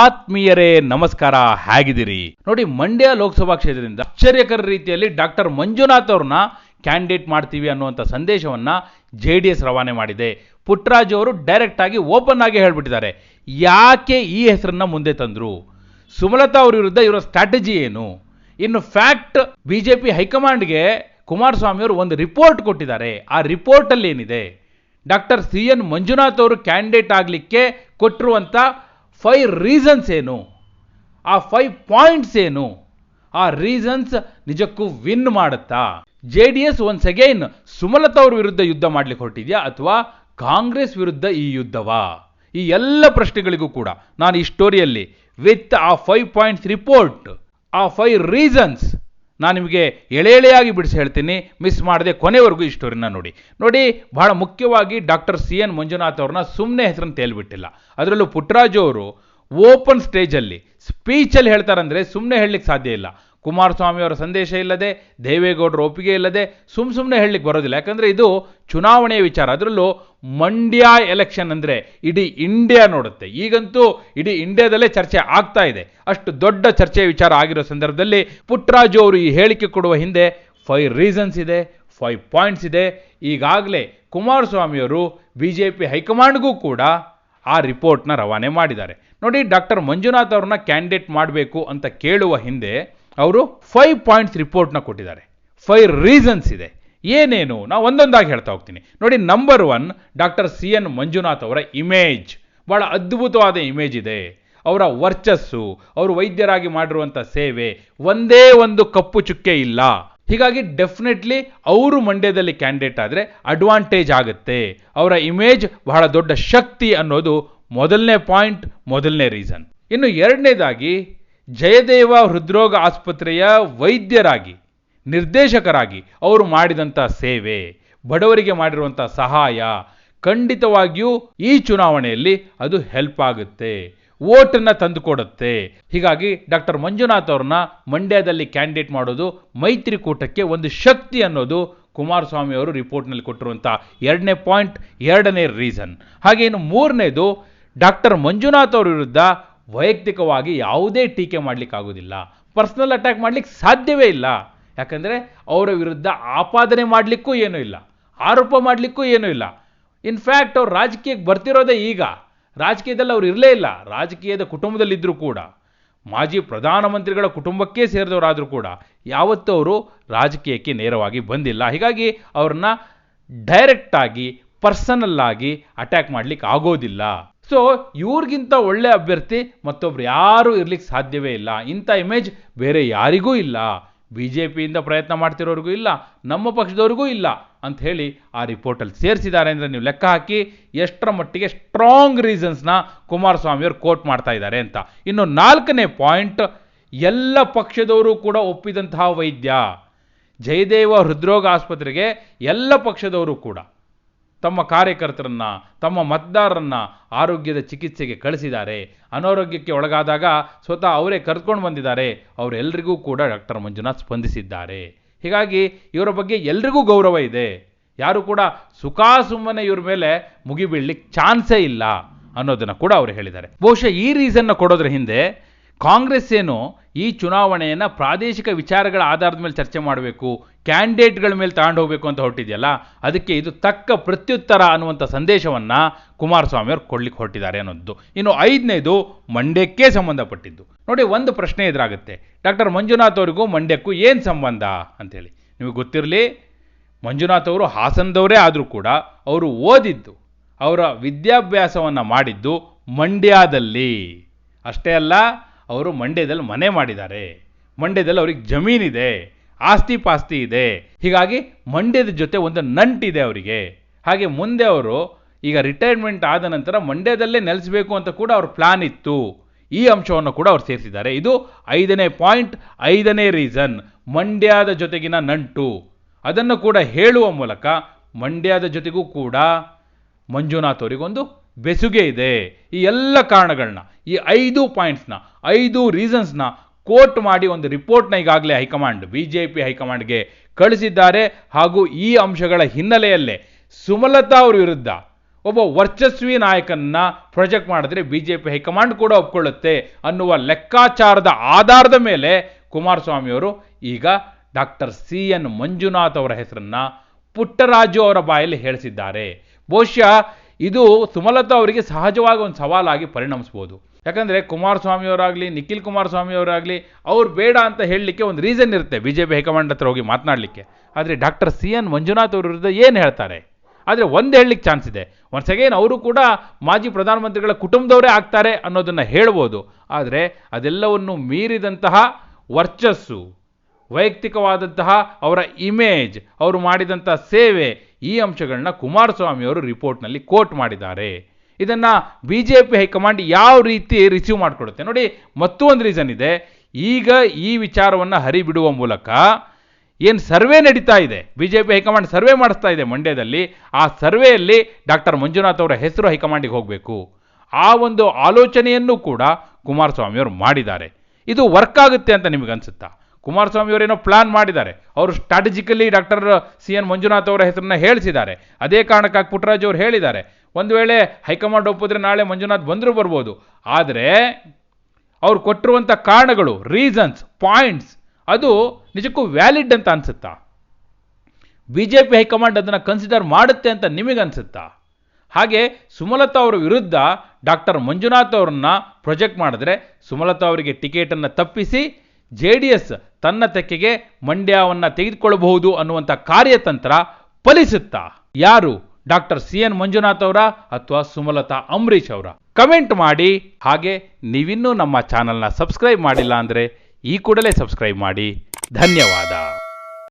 ಆತ್ಮೀಯರೇ, ನಮಸ್ಕಾರ, ಹೇಗಿದ್ದೀರಿ? ನೋಡಿ, ಮಂಡ್ಯ ಲೋಕಸಭಾ ಕ್ಷೇತ್ರದಿಂದ ಆಶ್ಚರ್ಯಕರ ರೀತಿಯಲ್ಲಿ ಡಾಕ್ಟರ್ ಮಂಜುನಾಥ್ ಅವ್ರನ್ನ ಕ್ಯಾಂಡಿಡೇಟ್ ಮಾಡ್ತೀವಿ ಅನ್ನುವಂಥ ಸಂದೇಶವನ್ನ ಜೆ ಡಿ ಎಸ್ ರವಾನೆ ಮಾಡಿದೆ. ಪುಟ್ಟರಾಜು ಅವರು ಡೈರೆಕ್ಟ್ ಆಗಿ ಓಪನ್ ಆಗಿ ಹೇಳ್ಬಿಟ್ಟಿದ್ದಾರೆ. ಯಾಕೆ ಈ ಹೆಸರನ್ನ ಮುಂದೆ ತಂದ್ರು? ಸುಮಲತಾ ಅವ್ರ ವಿರುದ್ಧ ಇವರ ಸ್ಟ್ರಾಟಜಿ ಏನು? ಇನ್ನು ಫ್ಯಾಕ್ಟ್ ಬಿಜೆಪಿ ಹೈಕಮಾಂಡ್ಗೆ ಕುಮಾರಸ್ವಾಮಿ ಅವರು ಒಂದು ರಿಪೋರ್ಟ್ ಕೊಟ್ಟಿದ್ದಾರೆ. ಆ ರಿಪೋರ್ಟಲ್ಲಿ ಏನಿದೆ? ಡಾಕ್ಟರ್ ಸಿ ಎನ್ ಮಂಜುನಾಥ್ ಅವರು ಕ್ಯಾಂಡಿಡೇಟ್ ಆಗಲಿಕ್ಕೆ ಕೊಟ್ಟಿರುವಂಥ ಫೈವ್ ರೀಸನ್ಸ್ ಏನು? ಆ ಫೈವ್ ಪಾಯಿಂಟ್ಸ್ ಏನು? ಆ ರೀಸನ್ಸ್ ನಿಜಕ್ಕೂ ವಿನ್ ಮಾಡುತ್ತಾ? J D S once again Sumalatha ಅವ್ರ ವಿರುದ್ಧ ಯುದ್ಧ ಮಾಡ್ಲಿಕ್ಕೆ ಹೊರಟಿದ್ಯಾ ಅಥವಾ ಕಾಂಗ್ರೆಸ್ ವಿರುದ್ಧ ಈ ಯುದ್ಧವಾ? ಈ ಎಲ್ಲ ಪ್ರಶ್ನೆಗಳಿಗೂ ಕೂಡ ನಾನು ಈ ಸ್ಟೋರಿಯಲ್ಲಿ with a five points report a five reasons ನಾನು ನಿಮಗೆ ಎಳೆ ಎಳೆಯಾಗಿ ಬಿಡಿಸಿ ಹೇಳ್ತೀನಿ ಮಿಸ್ ಮಾಡದೆ ಕೊನೆವರೆಗೂ ಈ ಸ್ಟೋರಿನ ನೋಡಿ. ನೋಡಿ, ಬಹಳ ಮುಖ್ಯವಾಗಿ ಡಾಕ್ಟರ್ ಸಿ ಎನ್ ಮಂಜುನಾಥ್ ಅವ್ರನ್ನ ಸುಮ್ಮನೆ ಹೆಸರನ್ನು ತೇಲ್ಬಿಟ್ಟಿಲ್ಲ. ಅದರಲ್ಲೂ ಪುಟ್ಟರಾಜು ಅವರು ಓಪನ್ ಸ್ಟೇಜಲ್ಲಿ ಸ್ಪೀಚಲ್ಲಿ ಹೇಳ್ತಾರಂದರೆ ಸುಮ್ಮನೆ ಹೇಳಲಿಕ್ಕೆ ಸಾಧ್ಯ ಇಲ್ಲ. ಕುಮಾರಸ್ವಾಮಿಯವರ ಸಂದೇಶ ಇಲ್ಲದೆ, ದೇವೇಗೌಡರ ಒಪ್ಪಿಗೆ ಇಲ್ಲದೆ ಸುಮ್ಮ ಸುಮ್ಮನೆ ಹೇಳಲಿಕ್ಕೆ ಬರೋದಿಲ್ಲ. ಯಾಕಂದರೆ ಇದು ಚುನಾವಣೆಯ ವಿಚಾರ. ಅದರಲ್ಲೂ ಮಂಡ್ಯ ಎಲೆಕ್ಷನ್ ಅಂದರೆ ಇಡೀ ಇಂಡಿಯಾ ನೋಡುತ್ತೆ. ಈಗಂತೂ ಇಡೀ ಇಂಡಿಯಾದಲ್ಲೇ ಚರ್ಚೆ ಆಗ್ತಾ ಇದೆ. ಅಷ್ಟು ದೊಡ್ಡ ಚರ್ಚೆಯ ವಿಚಾರ ಆಗಿರೋ ಸಂದರ್ಭದಲ್ಲಿ ಪುಟ್ಟರಾಜು ಅವರು ಈ ಹೇಳಿಕೆ ಕೊಡುವ ಹಿಂದೆ ಫೈವ್ ರೀಸನ್ಸ್ ಇದೆ ಫೈವ್ ಪಾಯಿಂಟ್ಸ್ ಇದೆ. ಈಗಾಗಲೇ ಕುಮಾರಸ್ವಾಮಿಯವರು ಬಿ ಜೆ ಪಿ ಹೈಕಮಾಂಡ್ಗೂ ಕೂಡ ಆ ರಿಪೋರ್ಟ್ನ ರವಾನೆ ಮಾಡಿದ್ದಾರೆ. ನೋಡಿ, ಡಾಕ್ಟರ್ ಮಂಜುನಾಥ್ ಅವ್ರನ್ನ ಕ್ಯಾಂಡಿಡೇಟ್ ಮಾಡಬೇಕು ಅಂತ ಕೇಳುವ ಹಿಂದೆ ಅವರು ಫೈವ್ ಪಾಯಿಂಟ್ಸ್ ರಿಪೋರ್ಟ್ನ ಕೊಟ್ಟಿದ್ದಾರೆ. ಫೈವ್ ರೀಸನ್ಸ್ ಇದೆ. ಏನೇನು? ನಾವು ಒಂದೊಂದಾಗಿ ಹೇಳ್ತಾ ಹೋಗ್ತೀನಿ. ನೋಡಿ, number one, doctor C N Manjunath ಅವರ ಇಮೇಜ್. ಭಾಳ ಅದ್ಭುತವಾದ ಇಮೇಜ್ ಇದೆ. ಅವರ ವರ್ಚಸ್ಸು, ಅವರು ವೈದ್ಯರಾಗಿ ಮಾಡಿರುವಂಥ ಸೇವೆ ಒಂದೇ ಒಂದು ಕಪ್ಪು ಚುಕ್ಕೆ ಇಲ್ಲ. ಹೀಗಾಗಿ ಡೆಫಿನೆಟ್ಲಿ ಅವರು ಮಂಡ್ಯದಲ್ಲಿ ಕ್ಯಾಂಡಿಡೇಟ್ ಆದರೆ ಅಡ್ವಾಂಟೇಜ್ ಆಗುತ್ತೆ. ಅವರ ಇಮೇಜ್ ಬಹಳ ದೊಡ್ಡ ಶಕ್ತಿ ಅನ್ನೋದು ಮೊದಲನೇ ಪಾಯಿಂಟ್, ಮೊದಲನೇ ರೀಸನ್. ಇನ್ನು ಎರಡನೇದಾಗಿ, ಜಯದೇವ ಹೃದ್ರೋಗ ಆಸ್ಪತ್ರೆಯ ವೈದ್ಯರಾಗಿ, ನಿರ್ದೇಶಕರಾಗಿ ಅವರು ಮಾಡಿದಂಥ ಸೇವೆ, ಬಡವರಿಗೆ ಮಾಡಿರುವಂಥ ಸಹಾಯ, ಖಂಡಿತವಾಗಿಯೂ ಈ ಚುನಾವಣೆಯಲ್ಲಿ ಅದು ಹೆಲ್ಪ್ ಆಗುತ್ತೆ ಓಟನ್ನು ತಂದುಕೊಡುತ್ತೆ. ಹೀಗಾಗಿ ಡಾಕ್ಟರ್ ಮಂಜುನಾಥ್ ಅವ್ರನ್ನ ಮಂಡ್ಯದಲ್ಲಿ ಕ್ಯಾಂಡಿಡೇಟ್ ಮಾಡೋದು ಮೈತ್ರಿಕೂಟಕ್ಕೆ ಒಂದು ಶಕ್ತಿ ಅನ್ನೋದು ಕುಮಾರಸ್ವಾಮಿ ಅವರು ರಿಪೋರ್ಟ್ನಲ್ಲಿ ಕೊಟ್ಟಿರುವಂಥ ಎರಡನೇ ಪಾಯಿಂಟ್, ಎರಡನೇ ರೀಸನ್ ಹಾಗೆ ಇನ್ನು ಮೂರನೇದು ಡಾಕ್ಟರ್ ಮಂಜುನಾಥ್ ಅವರ ವಿರುದ್ಧ ವೈಯಕ್ತಿಕವಾಗಿ ಯಾವುದೇ ಟೀಕೆ ಮಾಡಲಿಕ್ಕಾಗೋದಿಲ್ಲ ಪರ್ಸನಲ್ ಅಟ್ಯಾಕ್ ಮಾಡಲಿಕ್ಕೆ ಸಾಧ್ಯವೇ ಇಲ್ಲ. ಯಾಕಂದರೆ ಅವರ ವಿರುದ್ಧ ಆಪಾದನೆ ಮಾಡಲಿಕ್ಕೂ ಏನೂ ಇಲ್ಲ. ಆರೋಪ ಮಾಡಲಿಕ್ಕೂ ಏನೂ ಇಲ್ಲ. ಇನ್ಫ್ಯಾಕ್ಟ್ ಅವ್ರು ರಾಜಕೀಯಕ್ಕೆ ಬರ್ತಿರೋದೇ ಈಗ. ರಾಜಕೀಯದಲ್ಲಿ ಅವ್ರು ಇರಲೇ ಇಲ್ಲ. ರಾಜಕೀಯದ ಕುಟುಂಬದಲ್ಲಿದ್ದರೂ ಕೂಡ. ಮಾಜಿ ಪ್ರಧಾನಮಂತ್ರಿಗಳ ಕುಟುಂಬಕ್ಕೆ ಸೇರಿದವರಾದರೂ ಕೂಡ ಯಾವತ್ತೂ ಅವರು ರಾಜಕೀಯಕ್ಕೆ ನೇರವಾಗಿ ಬಂದಿಲ್ಲ. ಹೀಗಾಗಿ ಅವ್ರನ್ನ ಡೈರೆಕ್ಟಾಗಿ ಪರ್ಸನಲ್ಲಾಗಿ ಅಟ್ಯಾಕ್ ಮಾಡಲಿಕ್ಕೆ ಆಗೋದಿಲ್ಲ. ಸೊ ಇವ್ರಿಗಿಂತ ಒಳ್ಳೆ ಅಭ್ಯರ್ಥಿ ಮತ್ತೊಬ್ರು ಯಾರೂ ಇರ್ಲಿಕ್ಕೆ ಸಾಧ್ಯವೇ ಇಲ್ಲ. ಇಂಥ ಇಮೇಜ್ ಬೇರೆ ಯಾರಿಗೂ ಇಲ್ಲ. ಬಿ ಜೆ ಪಿಯಿಂದ ಪ್ರಯತ್ನ ಮಾಡ್ತಿರೋರಿಗೂ ಇಲ್ಲ. ನಮ್ಮ ಪಕ್ಷದವ್ರಿಗೂ ಇಲ್ಲ ಅಂತ ಹೇಳಿ ಆ ರಿಪೋರ್ಟಲ್ಲಿ ಸೇರಿಸಿದ್ದಾರೆ ಅಂದರೆ ನೀವು ಲೆಕ್ಕ ಹಾಕಿ ಎಷ್ಟರ ಮಟ್ಟಿಗೆ ಸ್ಟ್ರಾಂಗ್ ರೀಸನ್ಸ್ನ ಕುಮಾರಸ್ವಾಮಿಯವರು ಕೋಟ್ ಮಾಡ್ತಾ ಇದ್ದಾರೆ ಅಂತ. ಇನ್ನು ನಾಲ್ಕನೇ ಪಾಯಿಂಟ್ ಎಲ್ಲ ಪಕ್ಷದವರು ಕೂಡ ಒಪ್ಪಿದಂತಹ ವೈದ್ಯ. ಜಯದೇವ ಹೃದ್ರೋಗ ಆಸ್ಪತ್ರೆಗೆ ಎಲ್ಲ ಪಕ್ಷದವರು ಕೂಡ. ತಮ್ಮ ಕಾರ್ಯಕರ್ತರನ್ನ, ತಮ್ಮ ಮತದಾರರನ್ನ ಆರೋಗ್ಯದ ಚಿಕಿತ್ಸೆಗೆ ಕಳಿಸಿದ್ದಾರೆ. ಅನಾರೋಗ್ಯಕ್ಕೆ ಒಳಗಾದಾಗ ಸ್ವತಃ ಅವರೇ ಕರೆದುಕೊಂಡು ಬಂದಿದ್ದಾರೆ. ಅವರೆಲ್ಲರಿಗೂ ಕೂಡ ಡಾಕ್ಟರ್ ಮಂಜುನಾಥ್ ಸ್ಪಂದಿಸಿದ್ದಾರೆ. ಹೀಗಾಗಿ ಇವರ ಬಗ್ಗೆ ಎಲ್ರಿಗೂ ಗೌರವ ಇದೆ. ಯಾರು ಕೂಡ ಸುಖಾಸುಮ್ಮನೆ ಇವ್ರ ಮೇಲೆ ಮುಗಿಬೀಳ್ಲಿಕ್ಕೆ ಚಾನ್ಸೇ ಇಲ್ಲ ಅನ್ನೋದನ್ನು ಕೂಡ ಅವರು ಹೇಳಿದ್ದಾರೆ. ಬಹುಶಃ ಈ ರೀಸನ್ನ ಕೊಡೋದ್ರ ಹಿಂದೆ ಕಾಂಗ್ರೆಸ್ ಏನು ಈ ಚುನಾವಣೆಯನ್ನು ಪ್ರಾದೇಶಿಕ ವಿಚಾರಗಳ ಆಧಾರದ ಮೇಲೆ ಚರ್ಚೆ ಮಾಡಬೇಕು ಕ್ಯಾಂಡಿಡೇಟ್ಗಳ ಮೇಲೆ ತಗೊಂಡು ಹೋಗಬೇಕು ಅಂತ ಹೊರಟಿದೆಯಲ್ಲ, ಅದಕ್ಕೆ ಇದು ತಕ್ಕ ಪ್ರತ್ಯುತ್ತರ ಅನ್ನುವಂಥ ಸಂದೇಶವನ್ನು ಕುಮಾರಸ್ವಾಮಿ ಅವರು ಕೊಡ್ಲಿಕ್ಕೆ ಹೊರಟಿದ್ದಾರೆ ಅನ್ನೋದು. ಇನ್ನು ಐದನೇದು ಮಂಡ್ಯಕ್ಕೆ ಸಂಬಂಧಪಟ್ಟಿದ್ದು. ನೋಡಿ, ಒಂದು ಪ್ರಶ್ನೆ ಎದುರಾಗುತ್ತೆ. ಡಾಕ್ಟರ್ ಮಂಜುನಾಥ್ ಅವರಿಗೂ ಮಂಡ್ಯಕ್ಕೂ ಏನು ಸಂಬಂಧ ಅಂಥೇಳಿ ನಿಮಗೆ ಗೊತ್ತಿರಲಿ, ಮಂಜುನಾಥ್ ಅವರು ಹಾಸನದವರೇ ಆದರೂ ಕೂಡ ಅವರು ಓದಿದ್ದು, ಅವರ ವಿದ್ಯಾಭ್ಯಾಸವನ್ನು ಮಾಡಿದ್ದು ಮಂಡ್ಯದಲ್ಲಿ. ಅಷ್ಟೇ ಅಲ್ಲ, ಅವರು ಮಂಡ್ಯದಲ್ಲಿ ಮನೆ ಮಾಡಿದ್ದಾರೆ. ಮಂಡ್ಯದಲ್ಲಿ ಅವ್ರಿಗೆ ಜಮೀನಿದೆ. ಆಸ್ತಿ ಪಾಸ್ತಿ ಇದೆ. ಹೀಗಾಗಿ ಮಂಡ್ಯದ ಜೊತೆ ಒಂದು ನಂಟಿದೆ ಅವರಿಗೆ. ಹಾಗೆ ಮುಂದೆ ಅವರು ಈಗ ರಿಟೈರ್ಮೆಂಟ್ ಆದ ನಂತರ ಮಂಡ್ಯದಲ್ಲೇ ನೆಲೆಸಬೇಕು ಅಂತ ಕೂಡ ಅವ್ರ ಪ್ಲಾನ್ ಇತ್ತು. ಈ ಅಂಶವನ್ನು ಕೂಡ ಅವ್ರು ಸೇರಿಸಿದ್ದಾರೆ. ಇದು ಐದನೇ ಪಾಯಿಂಟ್ ಐದನೇ ರೀಸನ್ ಮಂಡ್ಯದ ಜೊತೆಗಿನ ನಂಟು. ಅದನ್ನು ಕೂಡ ಹೇಳುವ ಮೂಲಕ ಮಂಡ್ಯದ ಜೊತೆಗೂ ಕೂಡ ಮಂಜುನಾಥ್ ಅವರಿಗೊಂದು ಬೆಸುಗೆ ಇದೆ. ಈ ಎಲ್ಲ ಕಾರಣಗಳನ್ನ, ಈ ಐದು ಪಾಯಿಂಟ್ಸ್ನ ಐದು ರೀಸನ್ಸ್ನ ಕೋಟ್ ಮಾಡಿ ಒಂದು ರಿಪೋರ್ಟ್ನ ಈಗಾಗಲೇ ಹೈಕಮಾಂಡ್ ಬಿ ಜೆ ಪಿ ಹೈಕಮಾಂಡ್ಗೆ ಕಳಿಸಿದ್ದಾರೆ. ಹಾಗೂ ಈ ಅಂಶಗಳ ಹಿನ್ನೆಲೆಯಲ್ಲೇ ಸುಮಲತಾ ಅವರ ವಿರುದ್ಧ ಒಬ್ಬ ವರ್ಚಸ್ವಿ ನಾಯಕನ್ನ ಪ್ರೊಜೆಕ್ಟ್ ಮಾಡಿದ್ರೆ B J P high command ಕೂಡ ಒಪ್ಕೊಳ್ಳುತ್ತೆ ಅನ್ನುವ ಲೆಕ್ಕಾಚಾರದ ಆಧಾರದ ಮೇಲೆ ಕುಮಾರಸ್ವಾಮಿಯವರು ಈಗ ಡಾಕ್ಟರ್ ಸಿ ಎನ್ ಮಂಜುನಾಥ್ ಅವರ ಹೆಸರನ್ನು ಪುಟ್ಟರಾಜು ಅವರ ಬಾಯಲ್ಲಿ ಹೇಳಿಸಿದ್ದಾರೆ. ಬಹುಶಃ ಇದು ಸುಮಲತಾ ಅವರಿಗೆ ಸಹಜವಾಗಿ ಒಂದು ಸವಾಲಾಗಿ ಪರಿಣಮಿಸ್ಬೋದು. ಯಾಕಂದರೆ ಕುಮಾರಸ್ವಾಮಿಯವರಾಗಲಿ, ನಿಖಿಲ್ ಕುಮಾರಸ್ವಾಮಿಯವರಾಗಲಿ, ಅವ್ರು ಬೇಡ ಅಂತ ಹೇಳಲಿಕ್ಕೆ ಒಂದು ರೀಸನ್ ಇರುತ್ತೆ ಬಿ ಜೆ ಪಿ ಹೈಕಮಾಂಡ್ ಹತ್ರ ಹೋಗಿ ಮಾತನಾಡಲಿಕ್ಕೆ. ಆದರೆ ಡಾಕ್ಟರ್ ಸಿ ಎನ್ ಮಂಜುನಾಥ್ ಅವ್ರ ವಿರುದ್ಧ ಏನು ಹೇಳ್ತಾರೆ? ಆದರೆ ಒಂದು ಹೇಳಲಿಕ್ಕೆ ಚಾನ್ಸ್ ಇದೆ. ಒನ್ಸ್ ಅಗೇನ್ ಅವರು ಕೂಡ ಮಾಜಿ ಪ್ರಧಾನಮಂತ್ರಿಗಳ ಕುಟುಂಬದವರೇ ಆಗ್ತಾರೆ ಅನ್ನೋದನ್ನು ಹೇಳ್ಬೋದು. ಆದರೆ ಅದೆಲ್ಲವನ್ನು ಮೀರಿದಂತಹ ವರ್ಚಸ್ಸು, ವೈಯಕ್ತಿಕವಾದಂತಹ ಅವರ ಇಮೇಜ್ ಅವರು ಮಾಡಿದಂಥ ಸೇವೆ ಈ ಅಂಶಗಳನ್ನ ಕುಮಾರಸ್ವಾಮಿಯವರು ರಿಪೋರ್ಟ್ನಲ್ಲಿ ಕೋಟ್ ಮಾಡಿದ್ದಾರೆ. ಇದನ್ನು ಬಿ ಜೆ ಪಿ ಹೈಕಮಾಂಡ್ ಯಾವ ರೀತಿ ರಿಸೀವ್ ಮಾಡಿಕೊಡುತ್ತೆ? ನೋಡಿ, ಮತ್ತೂ ಒಂದು ರೀಸನ್ ಇದೆ. ಈಗ ಈ ವಿಚಾರವನ್ನು ಹರಿಬಿಡುವ ಮೂಲಕ ಏನು ಸರ್ವೆ ನಡೀತಾ ಇದೆ? B J P high command survey ಮಾಡಿಸ್ತಾ ಇದೆ ಮಂಡ್ಯದಲ್ಲಿ. ಆ ಸರ್ವೆಯಲ್ಲಿ ಡಾಕ್ಟರ್ ಮಂಜುನಾಥ್ ಅವರ ಹೆಸರು ಹೈಕಮಾಂಡಿಗೆ ಹೋಗಬೇಕು. ಆ ಒಂದು ಆಲೋಚನೆಯನ್ನು ಕೂಡ ಕುಮಾರಸ್ವಾಮಿಯವರು ಮಾಡಿದ್ದಾರೆ. ಇದು ವರ್ಕ್ ಆಗುತ್ತೆ ಅಂತ ನಿಮಗೆ ಅನ್ಸುತ್ತಾ? ಕುಮಾರಸ್ವಾಮಿ ಅವರೇನೋ ಪ್ಲಾನ್ ಮಾಡಿದ್ದಾರೆ. ಅವರು strategically doctor C N Manjunath ಅವರ ಹೆಸರನ್ನ ಹೇಳಿಸಿದ್ದಾರೆ. ಅದೇ ಕಾರಣಕ್ಕಾಗಿ ಪುಟ್ಟರಾಜು ಅವರು ಹೇಳಿದ್ದಾರೆ. ಒಂದು ವೇಳೆ ಹೈಕಮಾಂಡ್ ಒಪ್ಪಿದ್ರೆ ನಾಳೆ ಮಂಜುನಾಥ್ ಬಂದರೂ ಬರ್ಬೋದು. ಆದರೆ ಅವ್ರು ಕೊಟ್ಟಿರುವಂಥ ಕಾರಣಗಳು ರೀಸನ್ಸ್ ಪಾಯಿಂಟ್ಸ್ ಅದು ನಿಜಕ್ಕೂ ವ್ಯಾಲಿಡ್ ಅಂತ ಅನಿಸುತ್ತಾ? B J P high command ಅದನ್ನು ಕನ್ಸಿಡರ್ ಮಾಡುತ್ತೆ ಅಂತ ನಿಮಗನ್ಸುತ್ತಾ ಹಾಗೆ ಸುಮಲತಾ ಅವರ ವಿರುದ್ಧ ಡಾಕ್ಟರ್ ಮಂಜುನಾಥ್ ಅವರನ್ನ ಪ್ರೊಜೆಕ್ಟ್ ಮಾಡಿದ್ರೆ ಸುಮಲತಾ ಅವರಿಗೆ ಟಿಕೆಟನ್ನು ತಪ್ಪಿಸಿ ಜೆ ಡಿ ಎಸ್ ತನ್ನ ತೆಕ್ಕೆಗೆ ಮಂಡ್ಯವನ್ನು ತೆಗೆದುಕೊಳ್ಳಬಹುದು ಅನ್ನುವಂಥ ಕಾರ್ಯತಂತ್ರ ಫಲಿಸುತ್ತಾ? ಯಾರು? ಡಾಕ್ಟರ್ ಸಿ ಎನ್ ಮಂಜುನಾಥ್ ಅವರ ಅಥವಾ ಸುಮಲತಾ ಅಂಬರೀಷ್ ಅವರ? ಕಮೆಂಟ್ ಮಾಡಿ. ಹಾಗೆ ನೀವಿನ್ನೂ ನಮ್ಮ ಚಾನಲ್ನ ಸಬ್ಸ್ಕ್ರೈಬ್ ಮಾಡಿಲ್ಲ ಅಂದರೆ ಈ ಕೂಡಲೇ ಸಬ್ಸ್ಕ್ರೈಬ್ ಮಾಡಿ. ಧನ್ಯವಾದ.